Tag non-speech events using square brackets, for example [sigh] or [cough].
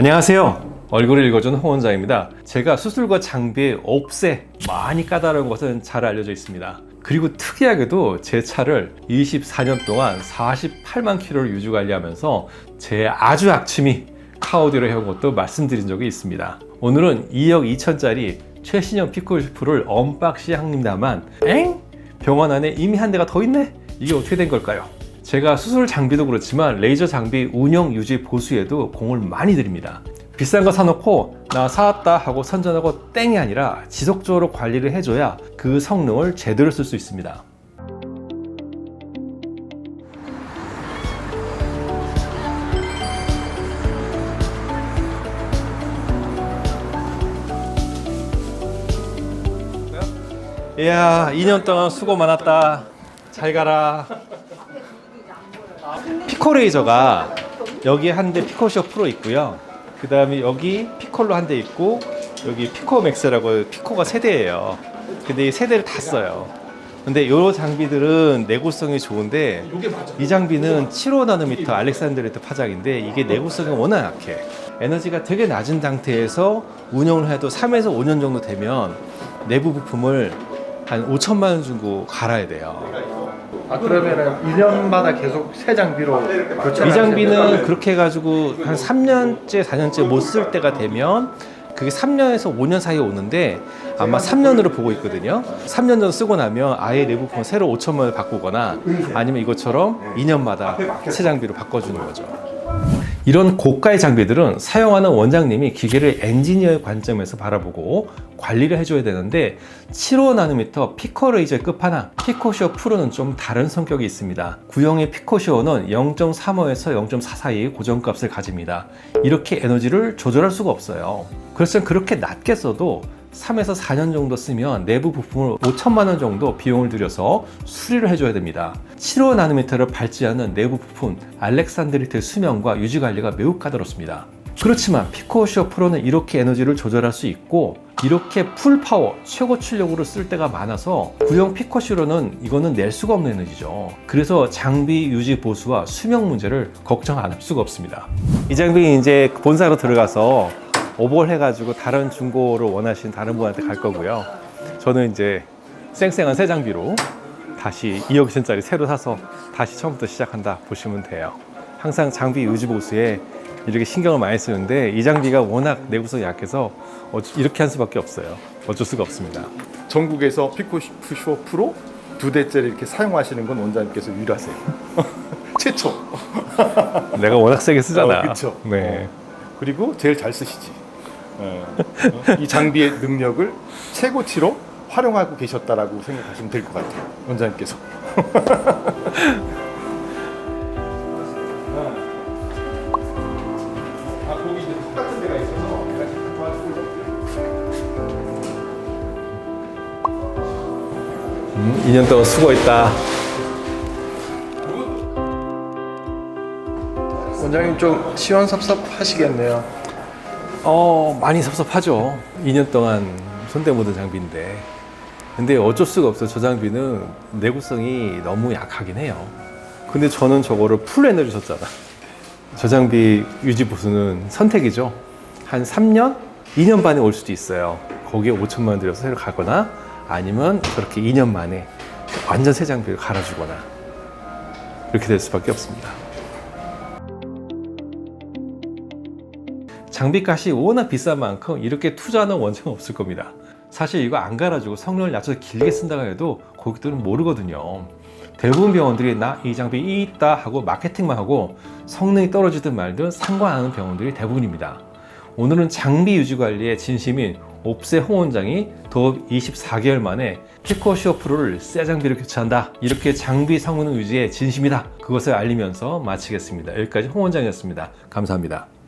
안녕하세요. 얼굴을 읽어주는 홍 원장입니다. 제가 수술과 장비의 옵세 많이 까다로운 것은 잘 알려져 있습니다. 그리고 특이하게도 제 차를 24년 동안 48만 킬로를 유지 관리하면서 제 아주 악취미 카오디로 해온 것도 말씀드린 적이 있습니다. 오늘은 2억 2천짜리 최신형 피콜10를 언박싱 합니다만 엥? 병원 안에 이미 한 대가 더 있네? 이게 어떻게 된 걸까요? 제가 수술 장비도 그렇지만 레이저 장비 운영 유지 보수에도 공을 많이 들입니다. 비싼 거 사놓고 나 사왔다 하고 선전하고 땡이 아니라 지속적으로 관리를 해줘야 그 성능을 제대로 쓸 수 있습니다. 이야, 2년 동안 수고 많았다. 잘 가라. 피코 레이저가 여기 한 대 피코쇼 프로 있고요. 그 다음에 여기 피콜로 한 대 있고 여기 피코 맥스라고 피코가 세 대예요. 근데 이 세 대를 다 써요. 근데 이 장비들은 내구성이 좋은데 이 장비는 75나노미터 알렉산드리트 파장인데 이게 내구성이 워낙 약해. 에너지가 되게 낮은 상태에서 운영을 해도 3에서 5년 정도 되면 내부 부품을 한 5천만 원 주고 갈아야 돼요. 아 그러면은 1년마다 계속 새 장비로 교체 이 장비는 그렇게 해가지고 한 3년째, 4년째 못 쓸 때가 되면 그게 3년에서 5년 사이에 오는데 아마 3년으로 보고 있거든요. 3년 정도 쓰고 나면 아예 내부품 새로 5천만 원을 바꾸거나 아니면 이것처럼 2년마다 새 장비로 바꿔주는 거죠. 이런 고가의 장비들은 사용하는 원장님이 기계를 엔지니어의 관점에서 바라보고 관리를 해줘야 되는데 75나노미터 피코 레이저의 끝판왕 피코쇼 프로는 좀 다른 성격이 있습니다. 구형의 피코쇼는 0.35에서 0.4 사이의 고정값을 가집니다. 이렇게 에너지를 조절할 수가 없어요. 그래서 그렇게 낮게 써도 3에서 4년 정도 쓰면 내부 부품을 5천만 원 정도 비용을 들여서 수리를 해줘야 됩니다. 75나노미터를 밟지 않는 내부 부품 알렉산드리트의 수명과 유지 관리가 매우 까다롭습니다. 그렇지만 피코쇼 프로는 이렇게 에너지를 조절할 수 있고 이렇게 풀 파워 최고 출력으로 쓸 때가 많아서 구형 피코쇼로는 이거는 낼 수가 없는 에너지죠. 그래서 장비 유지 보수와 수명 문제를 걱정 안 할 수가 없습니다. 이 장비 이제 본사로 들어가서 오버를 해가지고 다른 중고를 원하시는 다른 분한테 갈 거고요. 저는 이제 쌩쌩한 새 장비로 다시 2억 원짜리 새로 사서 다시 처음부터 시작한다 보시면 돼요. 항상 장비 유지 보수에 이렇게 신경을 많이 쓰는데 이 장비가 워낙 내구성이 약해서 이렇게 한 수밖에 없어요. 어쩔 수가 없습니다. 전국에서 피코쇼 프로 두 대째를 이렇게 사용하시는 건 원장님께서 유일하세요. [laughs] 최초. 내가 워낙 세게 쓰잖아. 어, 그쵸. 네. 그리고 제일 잘 쓰시지. 이 장비의 능력을 최고치로 활용하고 계셨다라고 생각하시면 될 것 같아요. 원장님께서. 아, 거기 이제 똑같은 데가 있어서 내가 지금 음, 2년 동안 수고했다. 원장님 좀 시원섭섭하시겠네요. 어, 많이 섭섭하죠. 2년 동안 손대 묻은 장비인데. 근데 어쩔 수가 없어요. 저 장비는 내구성이 너무 약하긴 해요. 근데 저는 저거를 풀 에너지 줬잖아. 저 장비 유지 보수는 선택이죠. 한 3년? 2년 반에 올 수도 있어요. 거기에 5천만 원 들여서 새로 가거나 아니면 저렇게 2년 만에 완전 새 장비를 갈아주거나 이렇게 될 수밖에 없습니다. 장비값이 워낙 비싼 만큼 이렇게 투자하는 원장은 없을 겁니다. 사실 이거 안 갈아주고 성능을 낮춰서 길게 쓴다고 해도 고객들은 모르거든요. 대부분 병원들이 나 이 장비 있다 하고 마케팅만 하고 성능이 떨어지든 말든 상관 안 하는 병원들이 대부분입니다. 오늘은 장비 유지 관리에 진심인 옵세 홍 원장이 도업 24개월 만에 피코시오 프로를 새 장비로 교체한다. 이렇게 장비 성능 유지에 진심이다. 그것을 알리면서 마치겠습니다. 여기까지 홍 원장이었습니다. 감사합니다.